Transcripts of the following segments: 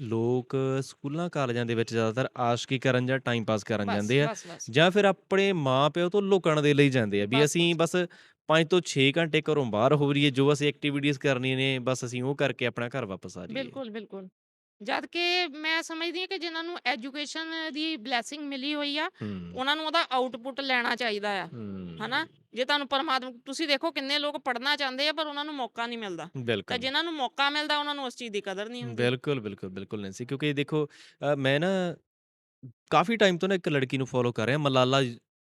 ਲੋਕ ਸਕੂਲਾਂ ਕਾਲਜਾਂ ਦੇ ਵਿੱਚ ਜ਼ਿਆਦਾਤਰ ਆਸ਼ਕੀ ਕਰਨ ਜਾਂ ਟਾਈਮ ਪਾਸ ਕਰਨ ਬਸ, ਜਾਂਦੇ ਆ ਬਸ, ਬਸ। ਜਾਂ ਫਿਰ ਆਪਣੇ ਮਾਂ-ਪਿਓ ਤੋਂ ਲੁਕਣ ਦੇ ਲਈ ਜਾਂਦੇ ਆ ਵੀ ਬਸ, ਅਸੀਂ ਬਸ 5 ਤੋਂ 6 ਘੰਟੇ ਘਰੋਂ ਬਾਹਰ ਹੋ ਰਹੀਏ ਜੋ ਅਸੀਂ ਐਕਟੀਵਿਟੀਜ਼ ਕਰਨੀਆਂ ਨੇ ਬਸ ਅਸੀਂ ਉਹ ਕਰਕੇ ਆਪਣਾ ਘਰ ਵਾਪਸ ਆ ਜਾਈਏ ਬਿਲਕੁਲ, ਬਿਲਕੁਲ। ਜਦ ਕਿ ਮੈਂ ਸਮਝਦੀ ਹਾਂ ਕਿ ਜਿਨ੍ਹਾਂ ਨੂੰ ਐਜੂਕੇਸ਼ਨ ਦੀ ਬਲੇਸਿੰਗ ਮਿਲੀ ਹੋਈ ਆ, ਹੂੰ ਉਹਨਾਂ ਨੂੰ ਉਹਦਾ ਆਊਟਪੁੱਟ ਲੈਣਾ ਚਾਹੀਦਾ ਆ। ਹੂੰ ਹਨਾ? ਜੇ ਤੁਹਾਨੂੰ ਪਰਮਾਤਮਾ ਤੁਸੀਂ ਦੇਖੋ ਕਿੰਨੇ ਲੋਕ ਪੜ੍ਹਨਾ ਚਾਹੁੰਦੇ ਆ ਪਰ ਉਹਨਾਂ ਨੂੰ ਮੌਕਾ ਨਹੀਂ ਮਿਲਦਾ। ਤਾਂ ਬਿਲਕੁਲ ਜਿਨ੍ਹਾਂ ਨੂੰ ਮੌਕਾ ਮਿਲਦਾ ਉਹਨਾਂ ਨੂੰ ਉਸ ਚੀਜ਼ ਦੀ ਕਦਰ ਨਹੀਂ ਹੁੰਦੀ। ਬਿਲਕੁਲ, ਬਿਲਕੁਲ, ਬਿਲਕੁਲ ਨੈਂਸੀ ਕਿਉਂਕਿ ਦੇਖੋ ਅ, ਮੈਂ ਨਾ ਕਾਫੀ ਟਾਈਮ ਤੋਂ ਨਾ ਇੱਕ ਲੜਕੀ ਨੂੰ ਫੋਲੋ ਕਰ ਰਿਹਾ ਮਲਾਲਾ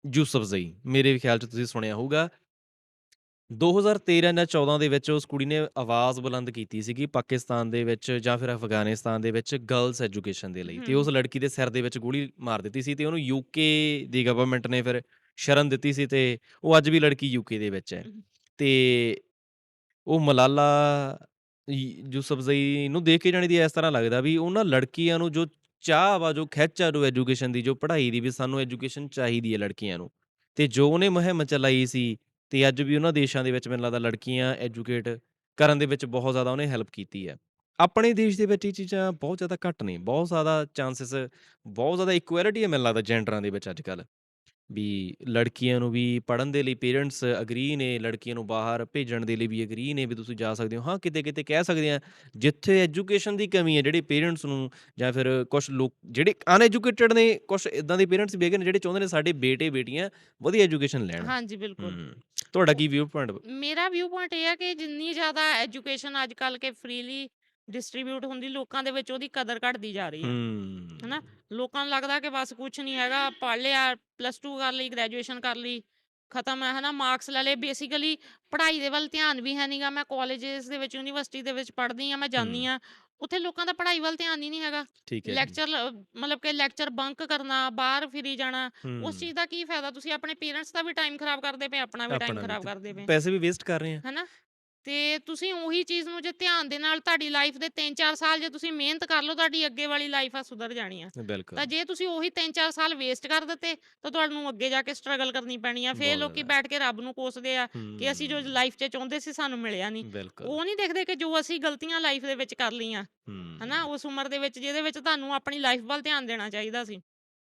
ਯੂਸਫਜ਼ਈ ਮੇਰੇ ਖਿਆਲ 'ਚ ਤੁਸੀਂ ਸੁਣਿਆ ਹੋਊਗਾ 2013 ਜਾਂ 14 ਦੇ ਵਿੱਚ ਉਸ ਕੁੜੀ ਨੇ ਆਵਾਜ਼ ਬੁਲੰਦ ਕੀਤੀ ਸੀਗੀ ਪਾਕਿਸਤਾਨ ਦੇ ਵਿੱਚ ਜਾਂ ਫਿਰ ਅਫਗਾਨਿਸਤਾਨ ਦੇ ਵਿੱਚ ਗਰਲਸ ਐਜੂਕੇਸ਼ਨ ਦੇ ਲਈ ਤੇ ਉਸ। ਲੜਕੀ ਦੇ ਸਿਰ ਦੇ ਵਿੱਚ ਗੋਲੀ ਮਾਰ ਦਿੱਤੀ ਸੀ ਤੇ ਉਹਨੂੰ ਯੂਕੇ ਦੀ ਗਵਰਨਮੈਂਟ ਨੇ ਫਿਰ ਸ਼ਰਨ ਦਿੱਤੀ ਸੀ ਤੇ ਉਹ ਅੱਜ ਵੀ ਲੜਕੀ ਯੂਕੇ ਦੇ ਵਿੱਚ ਹੈ। ਤੇ ਉਹ ਮਲਾਲਾ ਈ- ਯੂਸਫਜ਼ਈ ਨੂੰ ਦੇਖ ਕੇ ਜਾਣੀ ਦੀ ਇਸ ਤਰ੍ਹਾਂ ਲੱਗਦਾ ਵੀ ਉਹਨਾਂ ਲੜਕੀਆਂ ਨੂੰ ਜੋ ਚਾਹ ਵਾ ਜੋ ਖਿੱਚ ਆ ਜੋ ਐਜੂਕੇਸ਼ਨ ਦੀ ਜੋ ਪੜ੍ਹਾਈ ਦੀ ਵੀ ਸਾਨੂੰ ਐਜੂਕੇਸ਼ਨ ਚਾਹੀਦੀ ਹੈ ਲੜਕੀਆਂ ਨੂੰ ਤੇ ਜੋ ਉਹਨੇ ਮੁਹਿੰਮ ਚਲਾਈ ਸੀ ਤੇ ਅੱਜ ਵੀ ਉਹਨਾਂ ਦੇਸ਼ਾਂ ਦੇ ਵਿੱਚ ਮੈਨੂੰ ਲੱਗਦਾ ਲੜਕੀਆਂ ਐਜੂਕੇਟ ਕਰਨ ਦੇ ਵਿੱਚ ਬਹੁਤ ਜ਼ਿਆਦਾ ਉਹਨੇ ਹੈਲਪ ਕੀਤੀ ਹੈ। ਆਪਣੇ ਦੇਸ਼ ਦੇ ਵਿੱਚ ਇਹ ਚੀਜ਼ਾਂ ਬਹੁਤ ਜ਼ਿਆਦਾ ਘੱਟ ਨੇ, ਬਹੁਤ ਜ਼ਿਆਦਾ ਚਾਂਸਸ, ਬਹੁਤ ਜ਼ਿਆਦਾ ਇਕੁਐਲਿਟੀ ਹੈ ਮੈਨੂੰ ਲੱਗਦਾ ਜੈਂਡਰਾਂ ਦੇ ਵਿੱਚ ਅੱਜ ਕੱਲ ਵੀ ਲੜਕੀਆਂ ਨੂੰ ਵੀ ਪੜ੍ਹਨ ਦੇ ਲਈ ਪੇਰੈਂਟਸ ਅਗਰੀ ਨੇ ਲੜਕੀਆਂ ਨੂੰ ਬਾਹਰ ਭੇਜਣ ਦੇ ਲਈ ਵੀ ਅਗਰੀ ਨੇ ਵੀ ਤੁਸੀਂ ਜਾ ਸਕਦੇ ਹੋ। ਹਾਂ ਕਿਤੇ ਕਿਤੇ ਕਹਿ ਸਕਦੇ ਆ ਜਿੱਥੇ ਐਜੂਕੇਸ਼ਨ ਦੀ ਕਮੀ ਹੈ ਜਿਹੜੇ ਪੇਰੈਂਟਸ ਨੂੰ ਜਾਂ ਫਿਰ ਕੁਝ ਲੋਕ ਜਿਹੜੇ ਅਨਐਜੂਕੇਟਡ ਨੇ ਕੁਝ ਇਦਾਂ ਦੇ ਪੇਰੈਂਟਸ ਵੀ ਹੈਗੇ ਨੇ ਜਿਹੜੇ ਚਾਹੁੰਦੇ ਨੇ ਸਾਡੇ ਬੇਟੇ ਬੇਟੀਆਂ ਵਧੀਆ ਐਜੂਕੇਸ਼ਨ ਲੈਣ। ਹਾਂਜੀ ਬਿਲਕੁਲ। ਤੁਹਾਡਾ ਕੀ ਵਿਊ ਪੁਆਇੰਟ ਮੇਰਾ ਵਿਊ ਪੁਆਇੰਟ ਇਹ ਆ ਕਿ ਜਿੰਨੀ ਜ਼ਿਆਦਾ ਐਜੂਕੇਸ਼ਨ ਅੱਜ ਕੱਲ ਕੇ ਫ੍ਰੀਲੀ ਡਿਸਟ੍ਰੀਬਿਊਟ ਹੁੰਦੀ ਲੋਕਾਂ ਦੇ ਵਿੱਚ ਉਹਦੀ ਕਦਰ ਘਟਦੀ ਜਾ ਰਹੀ ਹੈ। ਹਨਾ? ਲੋਕਾਂ ਨੂੰ ਲੱਗਦਾ ਕਿ ਬਸ ਕੁਝ ਨਹੀਂ ਹੈਗਾ ਪੜ੍ਹ ਲਿਆ ਪਲੱਸ 2 ਕਰ ਲਈ ਗ੍ਰੈਜੂਏਸ਼ਨ ਕਰ ਲਈ ਖਤਮ ਹੈ ਹਨਾ? ਮਾਰਕਸ ਲੈ ਲਏ ਬੇਸਿਕਲੀ ਪੜ੍ਹਾਈ ਦੇ ਵੱਲ ਧਿਆਨ ਵੀ ਹੈ ਨਹੀਂਗਾ ਮੈਂ ਕਾਲਜਸ ਦੇ ਵਿੱਚ ਯੂਨੀਵਰਸਿਟੀ ਦੇ ਵਿੱਚ ਪੜ੍ਹਦੀ ਆ ਮੈਂ ਜਾਂਦੀ। ਆ ਉੱਥੇ ਲੋਕਾਂ ਦਾ ਪੜ੍ਹਾਈ ਵੱਲ ਧਿਆਨ ਹੀ ਨਹੀਂ ਹੈਗਾ। ਲੈਕਚਰ ਮਤਲਬ ਕਿ ਲੈਕਚਰ ਬੰਕ ਕਰਨਾ ਬਾਹਰ ਫਿਰੀ ਜਾਣਾ ਉਸ ਚੀਜ਼ ਦਾ ਕੀ ਫਾਇਦਾ? ਤੁਸੀਂ ਆਪਣੇ ਪੇਰੈਂਟਸ ਦਾ ਵੀ ਟਾਈਮ ਖਰਾਬ ਕਰਦੇ ਪਏ ਆਪਣਾ ਵੀ ਟਾਈਮ ਖਰਾਬ ਕਰਦੇ ਪਏ। ਪੈਸੇ ਵੀ ਵੇਸਟ ਕਰ ਰਹੇ ਆ। ਹਨਾ? ਤੇ ਤੁਸੀਂ ਉਹੀ ਚੀਜ਼ ਨੂੰ ਜੇ ਧਿਆਨ ਦੇ ਨਾਲ ਤੁਹਾਡੀ ਲਾਈਫ ਦੇ 3-4 ਸਾਲ ਜੇ ਤੁਸੀਂ ਮਿਹਨਤ ਕਰ ਲਓ ਤੁਹਾਡੀ ਅੱਗੇ ਵਾਲੀ ਲਾਈਫ ਆ ਸੁਧਰ ਜਾਣੀ ਆ। ਬਿਲਕੁਲ। ਤਾਂ ਜੇ ਤੁਸੀਂ ਉਹੀ 3-4 ਸਾਲ ਵੇਸਟ ਕਰ ਦਿੱਤੇ ਤਾਂ ਤੁਹਾਨੂੰ ਅੱਗੇ ਜਾ ਕੇ ਸਟਰਗਲ ਕਰਨੀ ਪੈਣੀ ਆ। ਫੇਰ ਲੋਕੀ। ਬੈਠ ਕੇ ਰੱਬ ਨੂੰ ਕੋਸਦੇ ਆ ਕਿ ਅਸੀਂ ਜੋ ਲਾਈਫ 'ਚ ਚਾਹੁੰਦੇ ਸੀ ਸਾਨੂੰ ਮਿਲਿਆ ਨਹੀਂ ਉਹ ਨਹੀਂ ਦੇਖਦੇ ਕਿ ਜੋ ਅਸੀਂ ਗਲਤੀਆਂ ਲਾਈਫ ਦੇ ਵਿੱਚ ਕਰ ਲਈਆਂ ਹਨਾ ਉਸ ਉਮਰ ਦੇ ਵਿੱਚ ਜਿਹਦੇ ਵਿੱਚ ਤੁਹਾਨੂੰ ਆਪਣੀ ਲਾਈਫ ਵੱਲ ਧਿਆਨ ਦੇਣਾ ਚਾਹੀਦਾ ਸੀ।